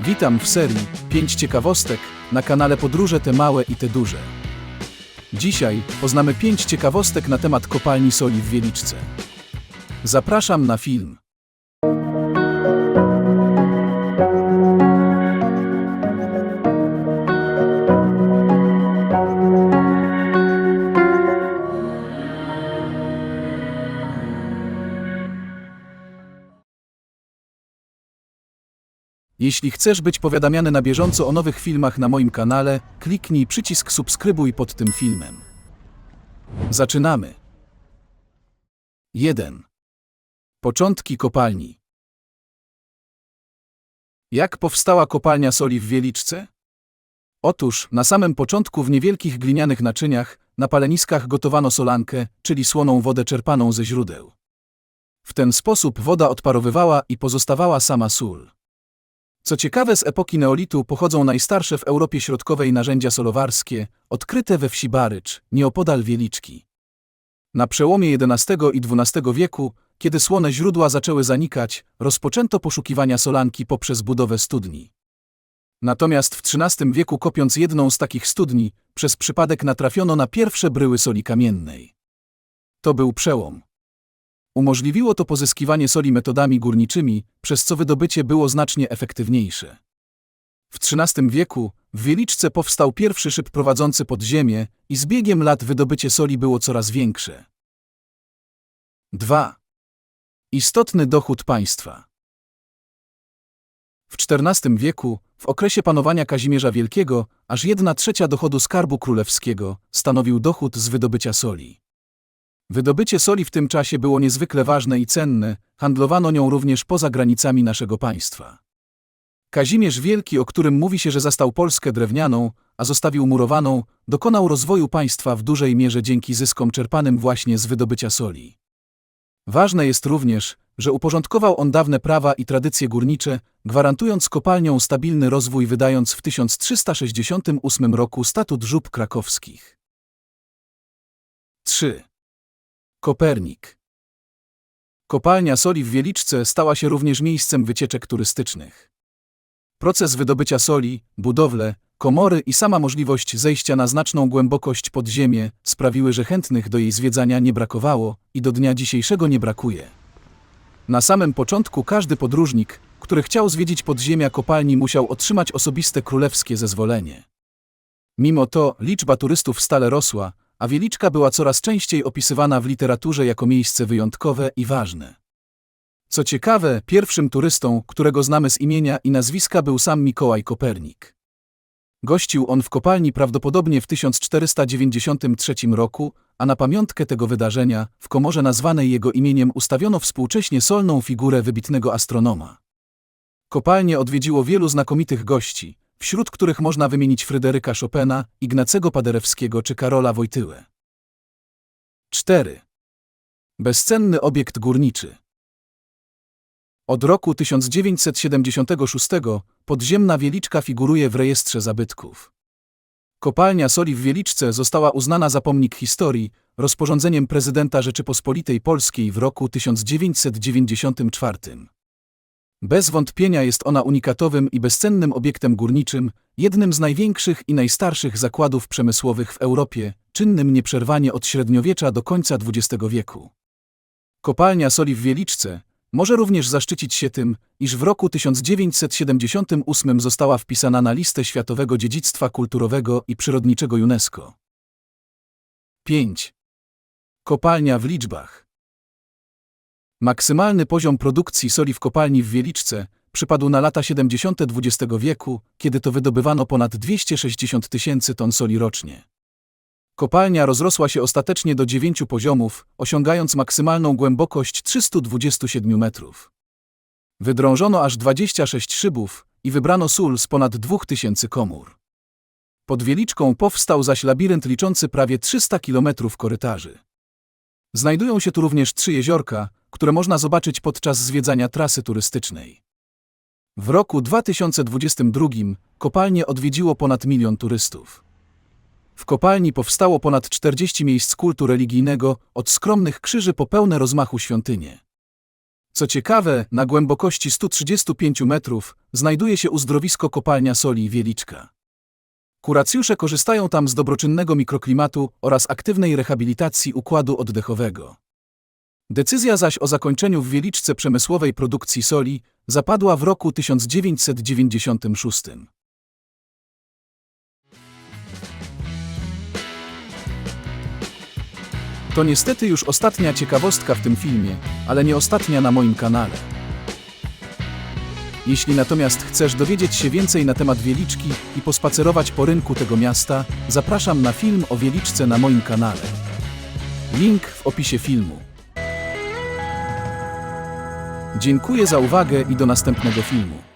Witam w serii 5 ciekawostek na kanale Podróże te małe i te duże. Dzisiaj poznamy 5 ciekawostek na temat kopalni soli w Wieliczce. Zapraszam na film. Jeśli chcesz być powiadamiany na bieżąco o nowych filmach na moim kanale, kliknij przycisk subskrybuj pod tym filmem. Zaczynamy. 1. Początki kopalni. Jak powstała kopalnia soli w Wieliczce? Otóż na samym początku w niewielkich glinianych naczyniach na paleniskach gotowano solankę, czyli słoną wodę czerpaną ze źródeł. W ten sposób woda odparowywała i pozostawała sama sól. Co ciekawe, z epoki neolitu pochodzą najstarsze w Europie Środkowej narzędzia solowarskie, odkryte we wsi Barycz, nieopodal Wieliczki. Na przełomie XI i XII wieku, kiedy słone źródła zaczęły zanikać, rozpoczęto poszukiwania solanki poprzez budowę studni. Natomiast w XIII wieku kopiąc jedną z takich studni, przez przypadek natrafiono na pierwsze bryły soli kamiennej. To był przełom. Umożliwiło to pozyskiwanie soli metodami górniczymi, przez co wydobycie było znacznie efektywniejsze. W XIII wieku w Wieliczce powstał pierwszy szyb prowadzący pod ziemię i z biegiem lat wydobycie soli było coraz większe. 2. Istotny dochód państwa. W XIV wieku, w okresie panowania Kazimierza Wielkiego, aż jedna trzecia dochodu skarbu królewskiego stanowił dochód z wydobycia soli. Wydobycie soli w tym czasie było niezwykle ważne i cenne, handlowano nią również poza granicami naszego państwa. Kazimierz Wielki, o którym mówi się, że zastał Polskę drewnianą, a zostawił murowaną, dokonał rozwoju państwa w dużej mierze dzięki zyskom czerpanym właśnie z wydobycia soli. Ważne jest również, że uporządkował on dawne prawa i tradycje górnicze, gwarantując kopalniom stabilny rozwój wydając w 1368 roku statut żub krakowskich. 3. Kopernik. Kopalnia soli w Wieliczce stała się również miejscem wycieczek turystycznych. Proces wydobycia soli, budowle, komory i sama możliwość zejścia na znaczną głębokość pod ziemię sprawiły, że chętnych do jej zwiedzania nie brakowało i do dnia dzisiejszego nie brakuje. Na samym początku każdy podróżnik, który chciał zwiedzić podziemia kopalni musiał otrzymać osobiste królewskie zezwolenie. Mimo to liczba turystów stale rosła, a Wieliczka była coraz częściej opisywana w literaturze jako miejsce wyjątkowe i ważne. Co ciekawe, pierwszym turystą, którego znamy z imienia i nazwiska był sam Mikołaj Kopernik. Gościł on w kopalni prawdopodobnie w 1493 roku, a na pamiątkę tego wydarzenia, w komorze nazwanej jego imieniem ustawiono współcześnie solną figurę wybitnego astronoma. Kopalnię odwiedziło wielu znakomitych gości, wśród których można wymienić Fryderyka Chopina, Ignacego Paderewskiego czy Karola Wojtyłę. 4. Bezcenny obiekt górniczy. Od roku 1976 podziemna Wieliczka figuruje w rejestrze zabytków. Kopalnia soli w Wieliczce została uznana za pomnik historii rozporządzeniem prezydenta Rzeczypospolitej Polskiej w roku 1994. Bez wątpienia jest ona unikatowym i bezcennym obiektem górniczym, jednym z największych i najstarszych zakładów przemysłowych w Europie, czynnym nieprzerwanie od średniowiecza do końca XX wieku. Kopalnia soli w Wieliczce może również zaszczycić się tym, iż w roku 1978 została wpisana na listę Światowego Dziedzictwa Kulturowego i Przyrodniczego UNESCO. 5. Kopalnia w liczbach. Maksymalny poziom produkcji soli w kopalni w Wieliczce przypadł na lata 70. XX wieku, kiedy to wydobywano ponad 260 tysięcy ton soli rocznie. Kopalnia rozrosła się ostatecznie do dziewięciu poziomów, osiągając maksymalną głębokość 327 metrów. Wydrążono aż 26 szybów i wybrano sól z ponad 2000 komór. Pod Wieliczką powstał zaś labirynt liczący prawie 300 kilometrów korytarzy. Znajdują się tu również trzy jeziorka, które można zobaczyć podczas zwiedzania trasy turystycznej. W roku 2022 kopalnię odwiedziło ponad milion turystów. W kopalni powstało ponad 40 miejsc kultu religijnego, od skromnych krzyży po pełne rozmachu świątynie. Co ciekawe, na głębokości 135 metrów znajduje się uzdrowisko kopalnia soli Wieliczka. Kuracjusze korzystają tam z dobroczynnego mikroklimatu oraz aktywnej rehabilitacji układu oddechowego. Decyzja zaś o zakończeniu w Wieliczce przemysłowej produkcji soli zapadła w roku 1996. To niestety już ostatnia ciekawostka w tym filmie, ale nie ostatnia na moim kanale. Jeśli natomiast chcesz dowiedzieć się więcej na temat Wieliczki i pospacerować po rynku tego miasta, zapraszam na film o Wieliczce na moim kanale. Link w opisie filmu. Dziękuję za uwagę i do następnego filmu.